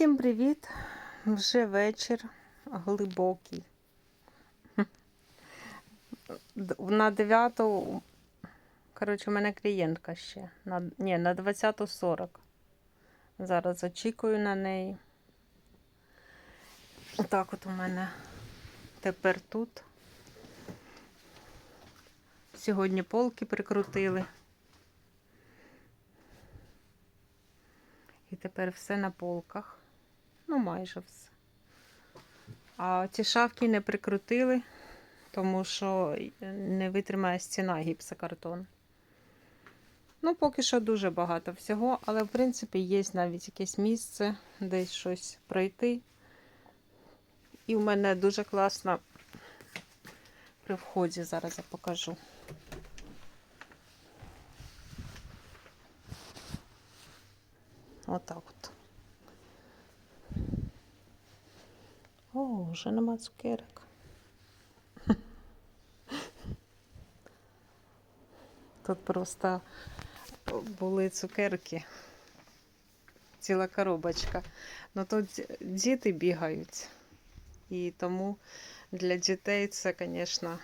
Усім привіт! Вже вечір глибокий. На 9, коротше, у мене клієнтка ще. На, ні, на 20.40. Зараз очікую на неї. Отак от у мене тепер тут. Сьогодні полки прикрутили. І тепер все на полках. Ну, майже все. А ці шафки не прикрутили, тому що не витримає стіна гіпсокартон. Ну, поки що дуже багато всього, але в принципі є навіть якесь місце, десь щось пройти. І в мене дуже класно при вході, зараз я покажу. Отак от. О, вже нема цукерок. Тут просто були цукерки. Ціла коробочка. Ну тут діти бігають. І тому для дітей це, звісно,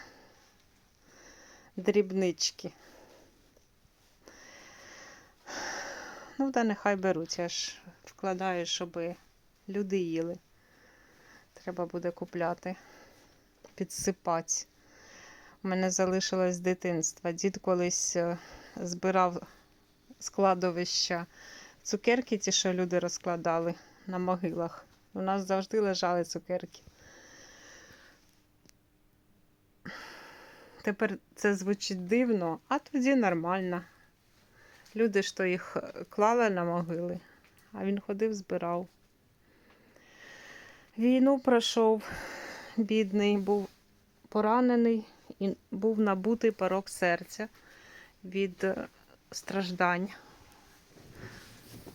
дрібнички. Ну, та нехай беруть, я ж вкладаю, щоб люди їли. Треба буде купляти, підсипати. У мене залишилось з дитинства. Дід колись е, збирав з кладовища цукерки, ті, що люди розкладали на могилах. У нас завжди лежали цукерки. Тепер це звучить дивно, а тоді нормально. Люди ж їх е, клали на могили, а він ходив, збирав. Війну пройшов, бідний, був поранений і був набутий порок серця від е, страждань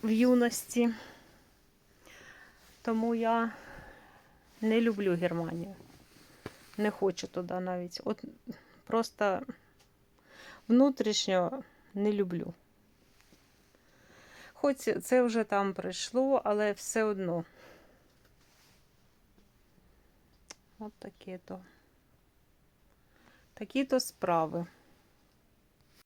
в юності. Тому я не люблю Германію. Не хочу туди навіть. От просто внутрішньо не люблю. Хоч це вже там пройшло, але все одно. От такі то. Такі то справи.